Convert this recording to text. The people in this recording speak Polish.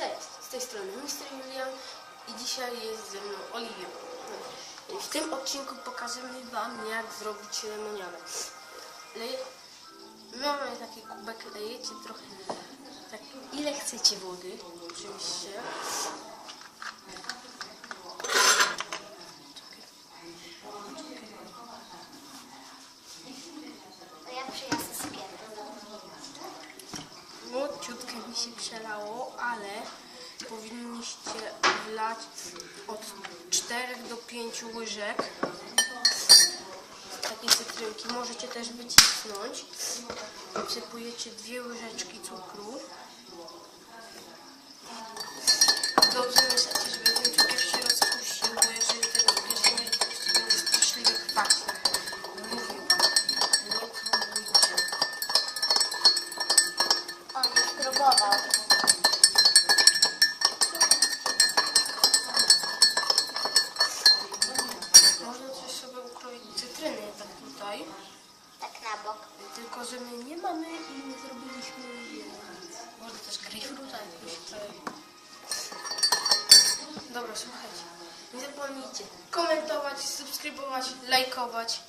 Cześć, z tej strony Mr. Julian i dzisiaj jest ze mną Oliwia. W tym odcinku pokażemy Wam jak zrobić lemoniadę. Leje... Mamy taki kubek, lejecie trochę, tak ile chcecie wody, oczywiście. To ja sakiewkę. Młodziutkę mi się przelało, ale powinniście wlać od 4 do 5 łyżek takiej cytrynki. Możecie też wycisnąć. Wsypujecie dwie łyżeczki cukru. Próbował. Można też sobie ukroić cytryny, tak tutaj. Tak na bok. Tylko, że my nie mamy i nie zrobiliśmy. Może też grejpfruta tutaj. Dobra, słuchajcie. Nie zapomnijcie komentować, subskrybować, lajkować.